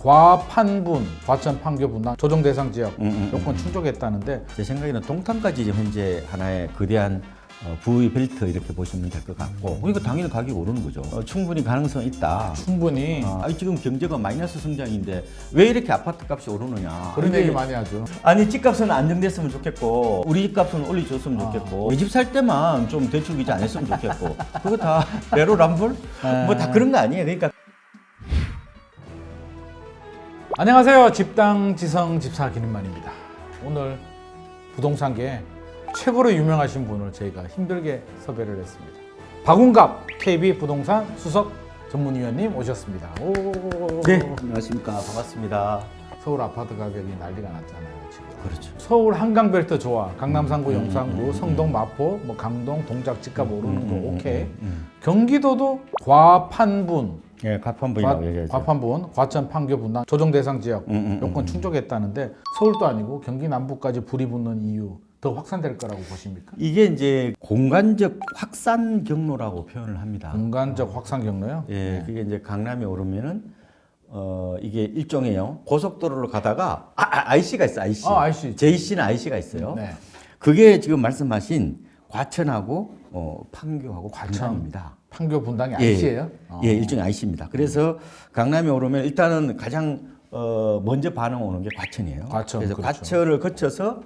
과판분, 과천 판교 분당 조정 대상 지역 음, 음, 요건 충족했다는데 제 생각에는 동탄까지 지금 현재 하나의 거대한 어, 부의 벨트 이렇게 보시면 될 것 같고 그러니까 당연히 가격이 오르는 거죠. 어, 충분히 가능성 있다. 충분히 아, 아니, 지금 경제가 마이너스 성장인데 왜 이렇게 아파트 값이 오르느냐? 그런 이게 얘기 많이 하죠. 아니 집값은 안정됐으면 좋겠고 우리 집값은 올려줬으면 아. 좋겠고 우리 집살 때만 좀 대출 기자 안 했으면 좋겠고 그거 다 내로남불 뭐다 그런 거 아니에요 그러니까 안녕하세요. 집당 지성 집사 김인만입니다. 오늘 부동산계 최고로 유명하신 분을 저희가 힘들게 섭외를 했습니다. 박운갑 KB 부동산 수석 전문위원님 오셨습니다. 오. 네 안녕하십니까 반갑습니다 서울 아파트 가격이 난리가 났잖아요. 지금. 그렇죠 서울 한강벨트 좋아. 강남 상구, 음, 영상구, 음, 성동, 마포, 뭐 강동, 동작 집값 오르는 거 음, 오케이. 음, 음. 경기도도 과판분, 예 가판부이라고 얘기하죠 과판분, 과천 판교 분당 조정 대상 지역 음, 음, 요건 충족했다는데 서울도 아니고 경기 남부까지 불이 붙는 이유 더 확산될 거라고 보십니까? 이게 이제 공간적 확산 경로라고 표현을 합니다 공간적 확산 경로요? 예 그게 이제 강남에 오르면은 어 이게 일종의요 고속도로로 가다가 아, 아, IC가 있어 IC 아, IC. JC는 IC가 있어요 네. 그게 지금 말씀하신 과천하고 어, 판교하고 과천. 관광입니다. 판교 분당이 예. IC예요? 예, 일종의 IC입니다. 그래서 강남에 오르면 일단은 가장 어, 먼저 반응 오는 게 과천이에요. 과천, 그래서 그렇죠. 과천을 거쳐서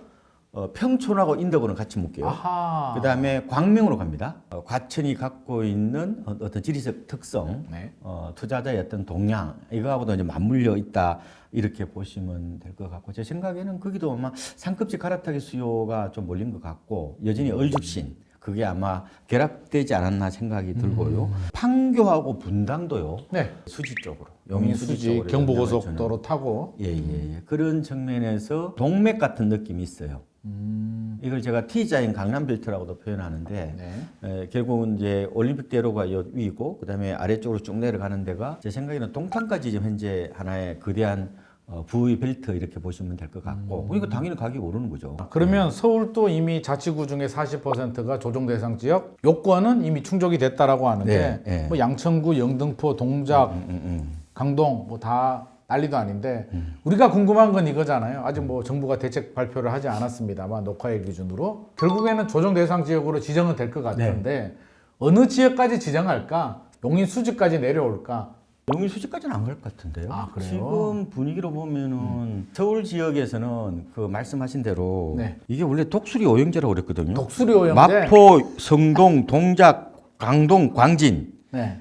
어, 평촌하고 인덕으로 같이 묶여요. 아하. 그다음에 광명으로 갑니다. 어, 과천이 갖고 있는 어- 어떤 지리적 특성, 네. 어, 투자자의 어떤 동향 이거하고도 이제 맞물려 있다 이렇게 보시면 될 것 같고 제 생각에는 거기도 아마 상급지 갈아타기 수요가 좀 몰린 것 같고 여전히 얼죽신 그게 아마 결합되지 않았나 생각이 들고요. 판교하고 분당도요. 네. 수지 쪽으로 용인 수지 경부고속도로 타고 예, 예, 예. 그런 측면에서 동맥 같은 느낌이 있어요. 음, 이걸 제가 T자인 강남벨트라고도 표현하는데 네. 에, 결국은 이제 올림픽대로가 요 위고 그다음에 아래쪽으로 쭉 내려가는 데가 제 생각에는 동탄까지 지금 현재 하나의 거대한 어, 부의 벨트 이렇게 보시면 될 것 같고 그러니까 당연히 가격이 오르는 거죠. 그러면 서울도 이미 자치구 중에 40%가 조정 대상 지역 요건은 이미 충족이 됐다라고 하는데 네, 네. 뭐 양천구, 영등포, 동작, 음, 음, 음. 강동 뭐 다 난리도 아닌데 우리가 궁금한 건 이거잖아요. 아직 뭐 정부가 대책 발표를 하지 않았습니다만 녹화일 기준으로 결국에는 조정 대상 지역으로 지정은 될 것 같은데 어느 지역까지 지정할까? 용인 수지까지 내려올까? 용인 수지까지는 안 갈 것 같은데요. 아, 그래요? 지금 분위기로 보면은 서울 지역에서는 그 말씀하신 대로 네. 이게 원래 독수리 오영제라고 그랬거든요. 독수리 오영제. 마포, 성동, 동작, 강동, 광진. 네.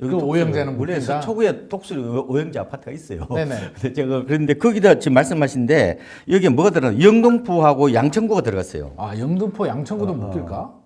여기 그 독수리, 오영제는 원래 묶인다? 서초구에 독수리 오- 오영제 아파트가 있어요. 네네. 근데 제가 그런데 거기다 지금 말씀하신데 여기에 뭐가 들어? 영동포하고 양천구가 들어갔어요. 아 영등포 양천구도 어, 묶일까?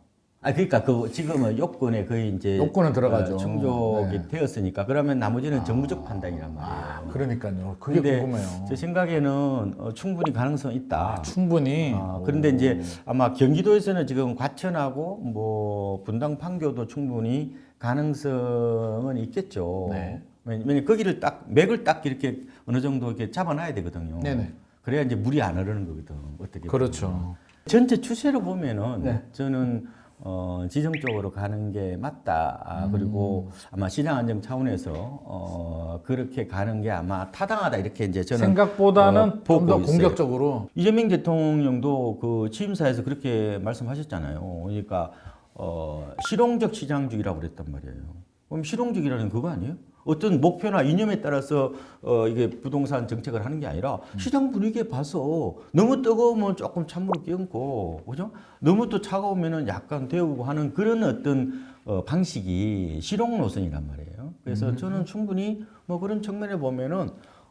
아 그러니까 그 지금은 요건에 거의 이제 요건은 들어가죠. 어, 충족이 네. 되었으니까 그러면 나머지는 정부적 판단이란 말이에요. 아 그러니까요. 그게 근데 궁금해요. 제 생각에는 어, 충분히 가능성 이 있다. 아, 충분히. 아, 그런데 이제 아마 경기도에서는 지금 과천하고 뭐 분당 판교도 충분히 가능성은 있겠죠. 네. 왜냐면 거기를 딱 맥을 딱 이렇게 어느 정도 이렇게 잡아놔야 되거든요. 네네. 그래야 이제 물이 안 흐르는 거거든. 어떻게 그렇죠. 보면. 전체 추세로 보면은 네. 저는 어, 지정적으로 가는 게 맞다. 음. 아, 그리고 아마 시장 안정 차원에서 어, 그렇게 가는 게 아마 타당하다 이렇게 이제 저는 생각보다는 어, 좀 보고 더 있어요. 공격적으로 이재명 대통령도 그 취임사에서 그렇게 말씀하셨잖아요. 그러니까 어, 실용적 시장주의라고 그랬단 말이에요. 그럼 실용적이라는 그거 아니에요? 어떤 목표나 이념에 따라서 어, 이게 부동산 정책을 하는 게 아니라 시장 분위기에 봐서 너무 뜨거우면 조금 찬물을 끼얹고 그죠? 너무 또 차가우면은 약간 데우고 하는 그런 어떤 어, 방식이 실용 노선이란 말이에요. 그래서 저는 충분히 뭐 그런 측면에 보면은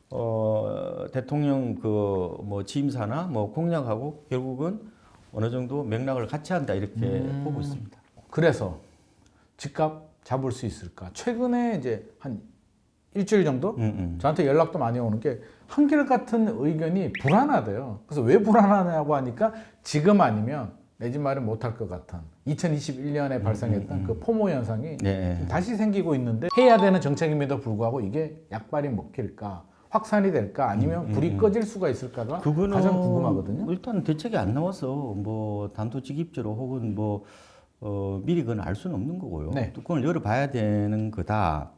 어, 대통령 그 뭐 취임사나 뭐 공약하고 결국은 어느 정도 맥락을 같이 한다 이렇게 보고 있습니다. 그래서 집값 잡을 수 있을까? 최근에 이제 한 일주일 정도 음, 음. 저한테 연락도 많이 오는 게 한결같은 의견이 불안하대요. 그래서 왜 불안하냐고 하니까 지금 아니면 내 집 마련 못할 것 같은 2021년에 발생했던 그 포모 현상이 음, 네. 지금 다시 생기고 있는데 해야 되는 정책임에도 불구하고 이게 약발이 먹힐까? 확산이 될까? 아니면 불이 꺼질 수가 있을까가 음, 가장 궁금하거든요. 일단 대책이 안 나와서 뭐 단도직입적으로 혹은 뭐 어, 미리 그건 알 수는 없는 거고요. 네. 뚜껑을 열어봐야 되는 거다.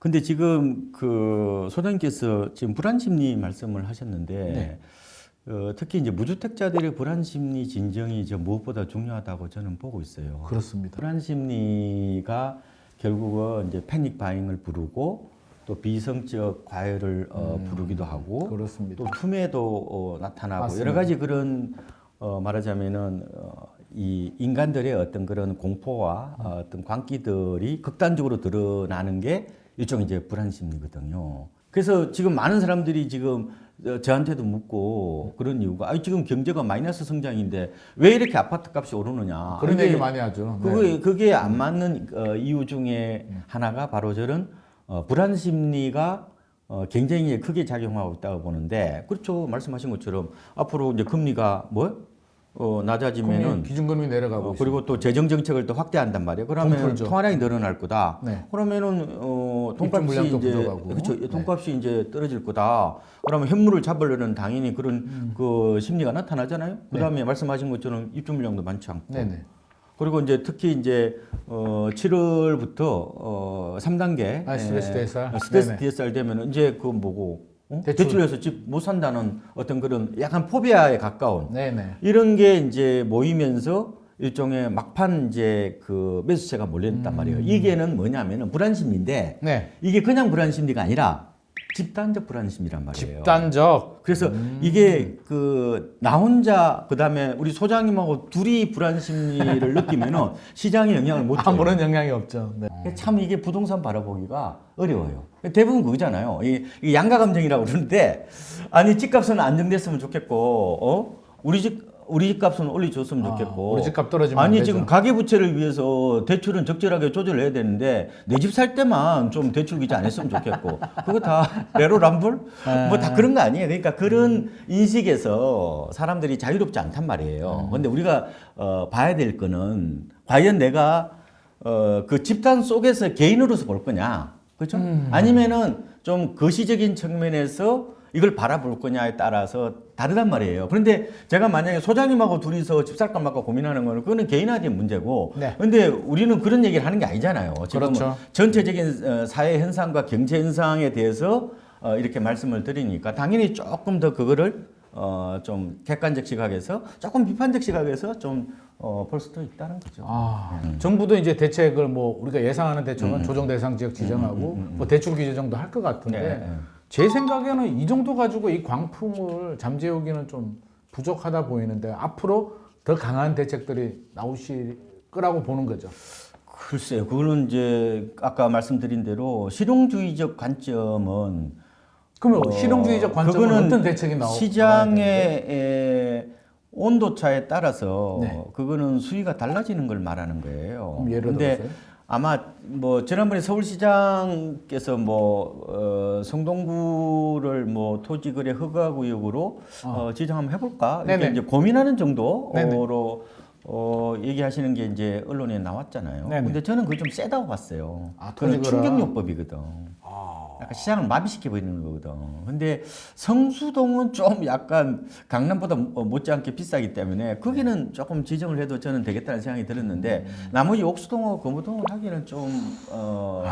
근데 지금 그 소장님께서 지금 불안 심리 말씀을 하셨는데 네. 어, 특히 이제 무주택자들의 불안 심리 진정이 저 무엇보다 중요하다고 저는 보고 있어요. 그렇습니다. 불안 심리가 결국은 이제 패닉 바잉을 부르고 또 비성적 과열을 어, 부르기도 하고 음. 그렇습니다. 또 투매도 어, 나타나고 맞습니다. 여러 가지 그런 어, 말하자면은 어, 이 인간들의 어떤 그런 공포와 어, 어떤 광기들이 극단적으로 드러나는 게 일종의 이제 불안 심리거든요. 그래서 지금 많은 사람들이 지금 어, 저한테도 묻고 그런 이유가 아 지금 경제가 마이너스 성장인데 왜 이렇게 아파트 값이 오르느냐 그런 얘기 많이 하죠. 네. 그게 그게 안 맞는 어, 이유 중에 하나가 바로 저는 어, 불안 심리가 어, 굉장히 크게 작용하고 있다고 보는데 그렇죠 말씀하신 것처럼 앞으로 이제 금리가 뭐 어, 낮아지면은 금리, 기준금리 내려가고 어. 그리고 또 재정 정책을 또 확대한단 말이에요. 돈 그러면. 통화량이 늘어날 거다. 네. 그러면은 어, 돈값이 이제 부족하고. 그렇죠. 네. 돈값이 이제 떨어질 거다. 그러면 현물을 잡으려는 당연히 그런 음. 그 심리가 나타나잖아요. 그다음에 말씀하신 것처럼 입주 물량도 많지 않고. 네네. 그리고 이제 특히 이제 어 7월부터 어 3단계 아, 스트레스 DSR? 스트레스 네네. DSR 되면은 이제 그 뭐고 어? 대출. 대출 해서 집 못 산다는 어떤 그런 약간 포비아에 가까운 네네. 이런 게 이제 모이면서 일종의 막판 이제 그 매수세가 음. 몰렸단 말이에요. 이게는 뭐냐면은 불안 심리인데 네. 이게 그냥 불안 심리가 아니라 집단적 불안 심리란 말이에요. 집단적. 그래서 이게 그 나 혼자 그다음에 우리 소장님하고 둘이 불안 심리를 느끼면은 시장에 영향을 못 줘요. 아무런 영향이 없죠. 네. 참 이게 부동산 바라보기가 어려워요. 대부분 그거잖아요. 이, 이 양가 감정이라고 그러는데 아니 집값은 안정됐으면 좋겠고 어 우리 집 우리 집값은 올려줬으면 아, 좋겠고 우리 집값 떨어지면 안 아니. 지금 가계 부채를 위해서 대출은 적절하게 조절해야 되는데 내 집 살 때만 좀 대출 기자 안 했으면 좋겠고 그거 다 레로람불 네. 뭐다 그런 거 아니에요. 그러니까 그런 인식에서 사람들이 자유롭지 않단 말이에요. 음. 근데 우리가 어, 봐야 될 거는 과연 내가 어, 그 집단 속에서 개인으로서 볼 거냐, 그렇죠? 음. 아니면은 좀 거시적인 측면에서 이걸 바라볼 거냐에 따라서 다르단 말이에요. 그런데 제가 만약에 소장님하고 둘이서 집 살까 말까 고민하는 거는 그거는 개인화된 문제고. 네. 근데 우리는 그런 얘기를 하는 게 아니잖아요. 지금은 그렇죠. 전체적인 어, 사회 현상과 경제 현상에 대해서 어, 이렇게 말씀을 드리니까 당연히 조금 더 그거를 어, 좀 객관적 시각에서 조금 비판적 시각에서 좀 어, 볼 수도 있다는 거죠. 아, 정부도 이제 대책을 뭐 우리가 예상하는 대책은 음. 조정 대상 지역 지정하고 뭐 대출 규제 정도 할 것 같은데 네, 네. 제 생각에는 이 정도 가지고 이 광풍을 잠재우기는 좀 부족하다 보이는데 앞으로 더 강한 대책들이 나오실 거라고 보는 거죠. 글쎄요, 그거는 이제 아까 말씀드린 대로 실용주의적 관점은 그러면 어, 실용주의적 관점은 어떤 대책이 나오, 시장의 나와야 되는데? 에, 온도 차에 따라서 네. 그거는 수위가 달라지는 걸 말하는 거예요. 예를 근데 들어서요? 아마 뭐 지난번에 서울시장께서 뭐 어, 성동구를 뭐 토지 거래 허가 구역으로 어. 지정 한번 해볼까 이렇게 네네. 이제 고민하는 정도로 어, 얘기하시는 게 이제 언론에 나왔잖아요. 네네. 근데 저는 그게 좀 세다고 봤어요. 아, 그건 토지 거래. 충격요법이거든. 아, 약간 시장을 마비시켜 버리는 거거든. 근데 성수동은 좀 약간 강남보다 어, 못지않게 비싸기 때문에 거기는 조금 지정을 해도 저는 되겠다는 생각이 들었는데 나머지 옥수동하고 거무동을 하기는 좀 어,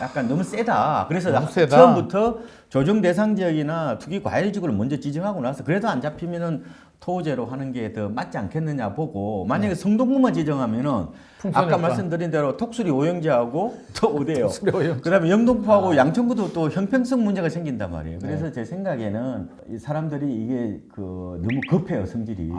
약간 너무 세다. 그래서 너무 세다. 처음부터 조정 대상 지역이나 투기 과열 지구를 먼저 지정하고 나서 그래도 안 잡히면은 토제로 하는 게 더 맞지 않겠느냐 보고 만약에 성동구만 지정하면은 풍선일까? 아까 말씀드린 대로 톡수리 오영제하고 또 오대요. 그다음에 영등포하고 양천구도 또 형평성 문제가 생긴단 말이에요. 그래서 제 생각에는 이 사람들이 이게 그 너무 급해요 성질이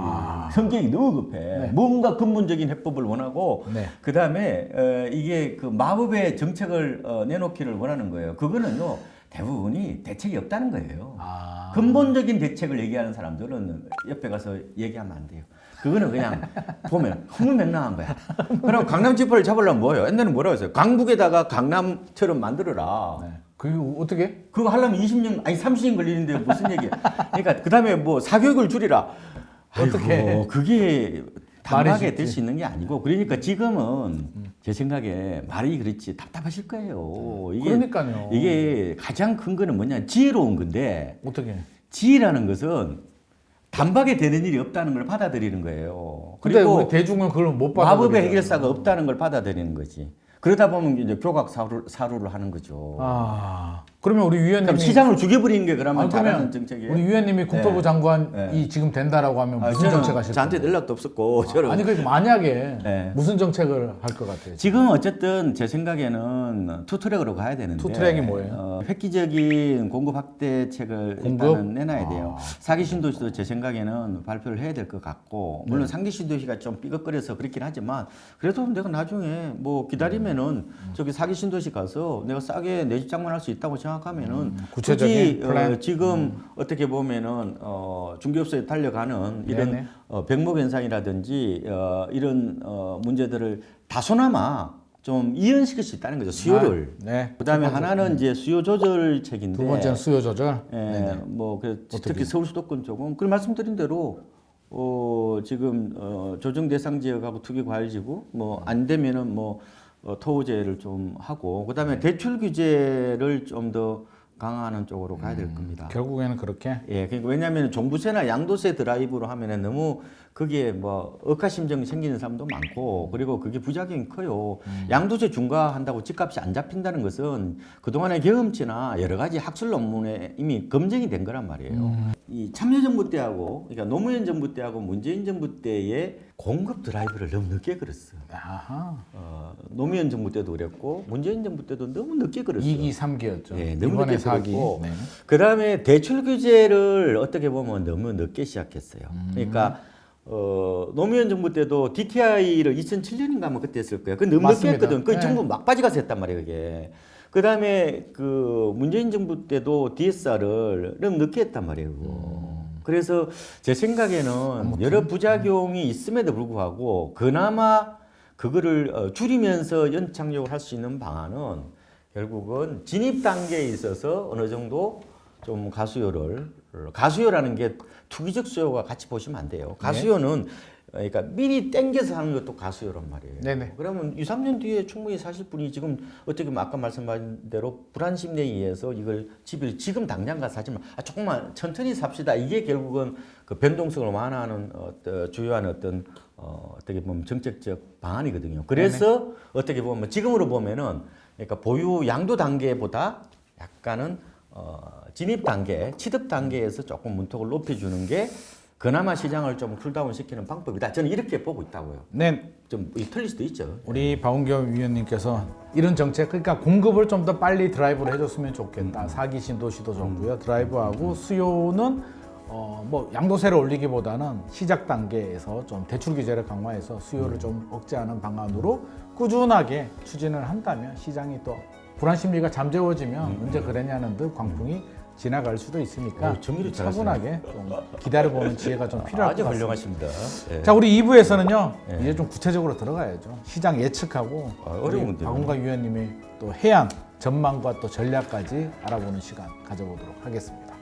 성격이 너무 급해. 네. 뭔가 근본적인 해법을 원하고 네. 그 다음에 어, 이게 그 마법의 정책을 어, 내놓기를 원하는 거예요. 그거는요 대부분이 대책이 없다는 거예요. 아, 근본적인 대책을 얘기하는 사람들은 옆에 가서 얘기하면 안 돼요. 그거는 그냥 보면 허무맹랑한 거야. 그럼 강남 지퍼를 잡으려면 뭐예요? 옛날에 뭐라고 했어요? 강북에다가 강남처럼 만들어라. 네. 그게 어떻게? 그거 하려면 20년, 아니 30년 걸리는데 무슨 얘기야. 그러니까 그 다음에 뭐 사교육을 줄이라. 어떻게? 그게 단박에. 될 수 있는 게 아니고 그러니까 지금은 제 생각에 말이 그렇지 답답하실 거예요. 이게, 그러니까요. 이게 가장 큰 거는 뭐냐 지혜로운 건데 어떻게? 지혜라는 것은 단박에 되는 일이 없다는 걸 받아들이는 거예요. 그리고 대중은 그걸 못 받아. 마법의 해결사가 없다는 걸 받아들이는 거지. 그러다 보면 이제 교각 사루, 사루를 하는 거죠. 아 그러면 우리 그럼 위원님이 시장을 죽여버리는 게 그러면 아, 잘하는 그러면 정책이에요. 우리 위원님이 국토부 네. 장관이 네. 지금 된다라고 하면 아, 무슨 저는 정책 하실 저한테? 연락도 없었고 저는 아니 그 만약에 네. 무슨 정책을 할 것 같아요? 지금 어쨌든 제 생각에는 투트랙으로 가야 되는데 투트랙이 뭐예요? 어, 획기적인 공급 확대책을 공급? 일단은 내놔야 돼요. 아. 사기 신도시도 제 생각에는 발표를 해야 될 것 같고 네. 물론 상기 신도시가 좀 삐걱거려서 그렇긴 하지만 그래도 내가 나중에 뭐 기다리면은 음. 저기 사기 신도시 가서 내가 싸게 내 집 장만할 수 있다고 생각 하면은 음, 구체적인 굳이? 음. 어, 지금 어떻게 보면은 어, 중개업소에 달려가는 이런 네네. 어, 백목 현상이라든지 어, 이런 어, 문제들을 다소나마 좀 이연시킬 수 있다는 거죠 수요를. 아, 네. 그다음에 하나는 이제 수요 조절책인데. 두 번째는 수요 조절. 예, 네네. 뭐 그? 특히 서울 수도권 쪽은 그 말씀드린 대로 어, 지금 어, 조정 대상 지역하고 투기 과열 지구 뭐 안 되면은 뭐 어, 토호제를 좀 하고 그다음에 대출 규제를 좀 더 강화하는 쪽으로 가야 될 겁니다. 결국에는 그렇게 예, 그러니까 왜냐하면 종부세나 양도세 드라이브로 하면은 너무 거기에 뭐 억하심정이 생기는 사람도 많고 그리고 그게 부작용이 커요. 양도세 중과한다고 집값이 안 잡힌다는 것은 그동안의 경험치나 여러 가지 학술 논문에 이미 검증이 된 거란 말이에요. 이 참여정부 때하고 그러니까 노무현 정부 때하고 문재인 정부 때의 공급 드라이브를 너무 늦게 걸었어. 아하. 어, 노무현 정부 때도 그랬고 문재인 정부 때도 너무 늦게 걸었어요. 2기 3기였죠. 예, 너무 늦게 4기. 들었고 네. 그다음에 대출 규제를 어떻게 보면 너무 늦게 시작했어요. 음. 그러니까 어, 노무현 정부 때도 DTI를 2007년인가 뭐 그때 했을 거예요. 그 너무 늦게. 했거든. 그 네. 정부 막바지 가서 했단 말이에요, 그게. 그 다음에 그 문재인 정부 때도 DSR을 너무 늦게 했단 말이에요. 그거. 음. 그래서 제 생각에는 여러 부작용이 있음에도 불구하고 그나마 그거를 어, 줄이면서 연착륙을 할 수 있는 방안은 결국은 진입 단계에 있어서 어느 정도 좀 가수요를 가수요라는 게 투기적 수요가 같이 보시면 안 돼요. 가수요는 그러니까 미리 땡겨서 하는 것도 가수요란 말이에요. 네네. 그러면 2, 3년 뒤에 충분히 사실 분이 지금 어떻게 보면 아까 말씀하신 대로 불안 심리에 의해서 이걸 집을 지금 당장 가서 사지만 아, 조금만 천천히 삽시다. 이게 결국은 그 변동성을 완화하는 어떤 주요한 어떤 어, 어떻게 보면 정책적 방안이거든요. 그래서 어떻게 보면 지금으로 보면은 그러니까 보유 양도 단계보다 약간은 어, 진입 단계, 취득 단계에서 조금 문턱을 높여주는 게 그나마 시장을 좀 쿨다운 시키는 방법이다. 저는 이렇게 보고 있다고요. 네. 좀이 틀릴 수도 있죠. 우리 박원경 위원님께서 이런 정책 그러니까 공급을 좀 더 빨리 드라이브를 해줬으면 좋겠다. 사기 신도시도 좋고요. 드라이브하고 수요는 어 뭐 양도세를 올리기보다는 시작 단계에서 좀 대출 규제를 강화해서 수요를 좀 억제하는 방안으로 꾸준하게 추진을 한다면 시장이 또 불안 심리가 잠재워지면 언제 그랬냐는 듯 광풍이 지나갈 수도 있으니까 어, 정리를 차분하게 좀 기다려보는 지혜가 좀 필요할 아주 것 같습니다. 훌륭하십니다. 예. 자 우리 2부에서는요 네. 이제 좀 구체적으로 들어가야죠 시장 예측하고 아, 어려운 문제네. 박원가 위원님의 또 해안 전망과 또 전략까지 알아보는 시간 가져보도록 하겠습니다.